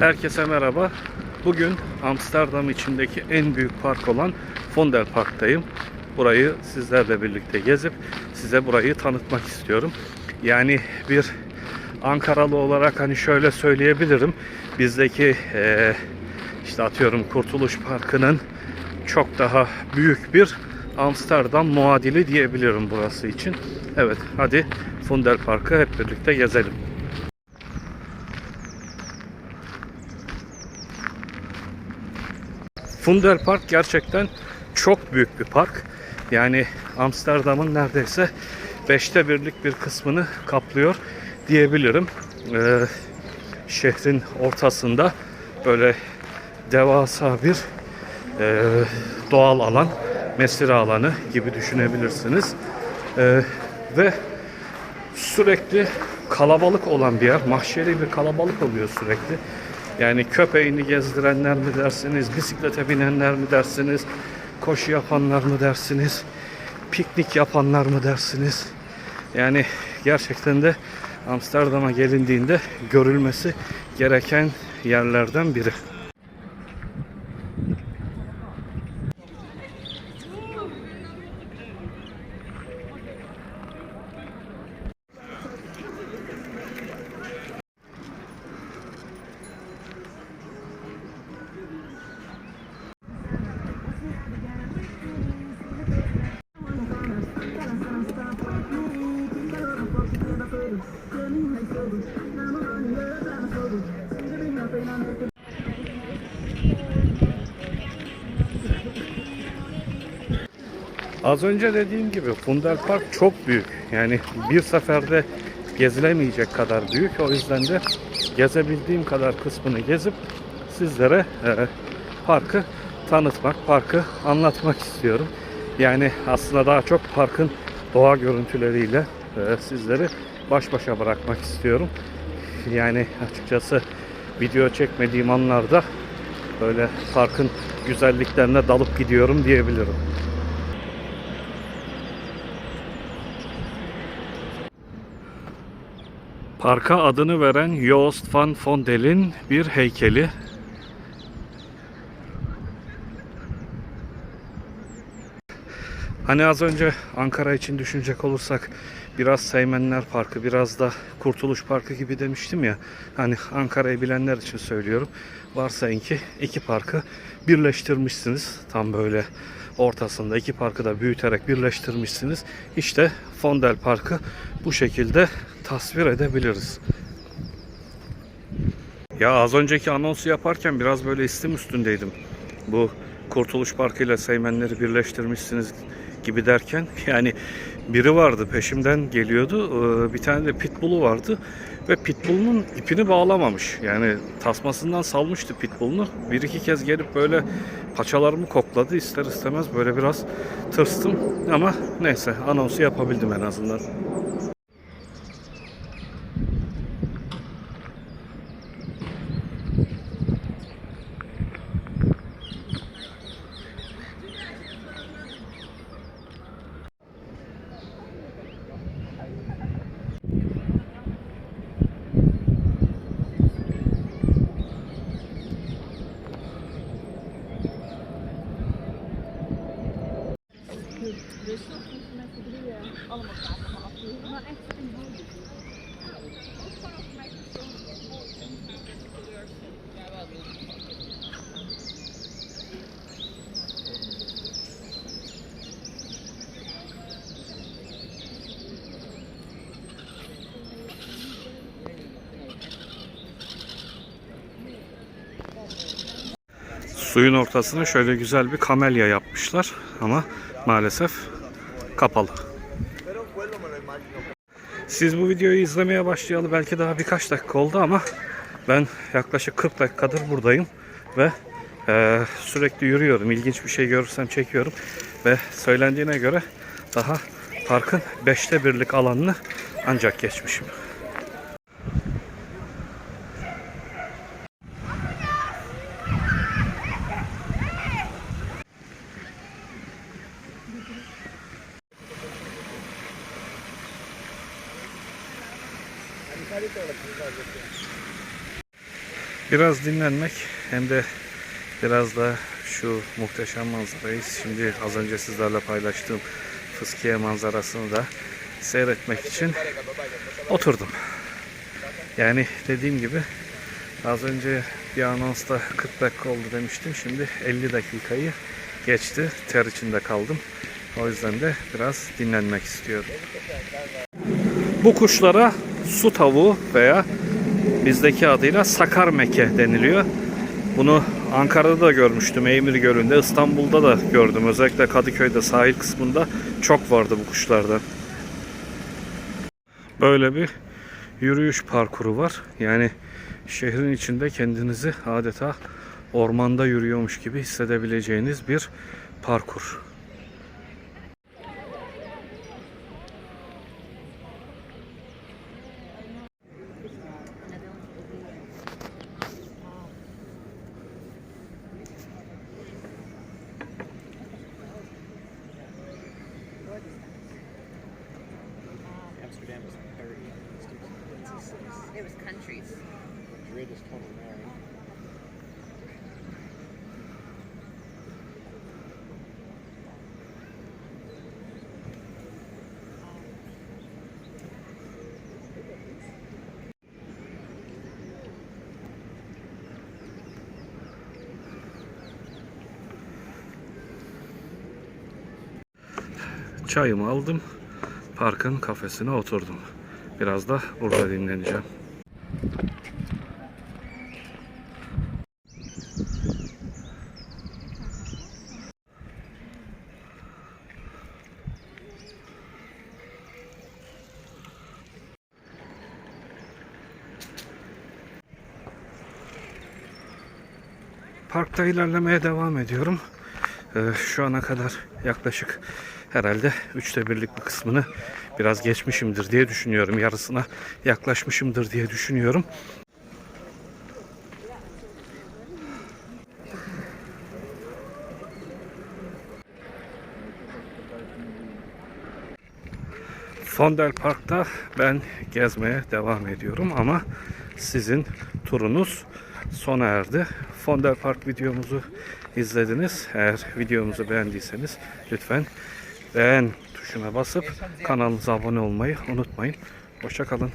Herkese merhaba. Bugün Amsterdam içindeki en büyük park olan Fonder Park'tayım. Burayı sizlerle birlikte gezip size burayı tanıtmak istiyorum. Yani bir Ankaralı olarak hani şöyle söyleyebilirim. Bizdeki eee, işte atıyorum Kurtuluş Parkı'nın çok daha büyük bir Amsterdam muadili diyebilirim burası için. Evet hadi Fonder Park'ı hep birlikte gezelim. Funder Park gerçekten çok büyük bir park. Yani Amsterdam'ın neredeyse beşte birlik bir kısmını kaplıyor diyebilirim. Ee, şehrin ortasında böyle devasa bir e, doğal alan, mesire alanı gibi düşünebilirsiniz. Ee, ve sürekli kalabalık olan bir yer. Mahşeri bir kalabalık oluyor sürekli. Yani köpeğini gezdirenler mi dersiniz, bisiklete binenler mi dersiniz, koşu yapanlar mı dersiniz, piknik yapanlar mı dersiniz? Yani gerçekten de Amsterdam'a gelindiğinde görülmesi gereken yerlerden biri. Az önce dediğim gibi Funder Park çok büyük. Yani bir seferde gezilemeyecek kadar büyük. O yüzden de gezebildiğim kadar kısmını gezip sizlere e, parkı tanıtmak, parkı anlatmak istiyorum. Yani aslında daha çok parkın doğa görüntüleriyle e, sizleri baş başa bırakmak istiyorum. Yani açıkçası video çekmediğim anlarda böyle parkın güzelliklerine dalıp gidiyorum diyebilirim. Parka adını veren Joost van Vondel'in bir heykeli. Hani az önce Ankara için düşünecek olursak biraz Seymenler Parkı, biraz da Kurtuluş Parkı gibi demiştim ya. Hani Ankara'yı bilenler için söylüyorum. Varsayın ki iki parkı birleştirmişsiniz. Tam böyle ortasında iki parkı da büyüterek birleştirmişsiniz. İşte Fondel Parkı bu şekilde tasvir edebiliriz. Ya az önceki anonsu yaparken biraz böyle istim üstündeydim. Bu Kurtuluş Parkı ile Seymenleri birleştirmişsiniz gibi derken yani biri vardı peşimden geliyordu. Ee, Bir tane de pitbull'u vardı ve pitbull'un ipini bağlamamış. Yani tasmasından salmıştı pitbull'unu. Bir iki kez gelip böyle paçalarımı kokladı. İster istemez böyle biraz tırstım ama neyse anonsu yapabildim en azından. Dus Moet moeten met z'n drieën allemaal samen gaan afdoen Maar echt in hoogte. Ook gewoon als mij mooi omgaan met de teleurstelling. Suyun ortasına şöyle güzel bir kamelya yapmışlar ama maalesef kapalı. Siz bu videoyu izlemeye başlayalı belki daha birkaç dakika oldu ama ben yaklaşık 40 dakikadır buradayım ve e, sürekli yürüyorum. İlginç bir şey görürsem çekiyorum ve söylendiğine göre daha parkın beşte birlik alanını ancak geçmişim. Biraz dinlenmek hem de biraz da şu muhteşem manzarayı şimdi az önce sizlerle paylaştığım Fıskiye manzarasını da seyretmek için oturdum. Yani dediğim gibi az önce bir anonsta 40 dakika oldu demiştim. Şimdi 50 dakikayı geçti. Ter içinde kaldım. O yüzden de biraz dinlenmek istiyorum. Bu kuşlara su tavuğu veya bizdeki adıyla sakar meke deniliyor. Bunu Ankara'da da görmüştüm Eymir Gölü'nde, İstanbul'da da gördüm. Özellikle Kadıköy'de sahil kısmında çok vardı bu kuşlardan. Böyle bir yürüyüş parkuru var. Yani şehrin içinde kendinizi adeta ormanda yürüyormuş gibi hissedebileceğiniz bir parkur. Countries. Madrid is 29. Çayımı aldım. Parkın kafesine oturdum. Biraz da burada dinleneceğim. Parkta ilerlemeye devam ediyorum. Ee, şu ana kadar yaklaşık herhalde üçte birlik bir kısmını biraz geçmişimdir diye düşünüyorum. Yarısına yaklaşmışımdır diye düşünüyorum. Fondel Park'ta ben gezmeye devam ediyorum ama sizin turunuz sona erdi. Fondel Park videomuzu izlediniz. Eğer videomuzu beğendiyseniz lütfen beğen tuşuna basıp kanalımıza abone olmayı unutmayın. Hoşçakalın.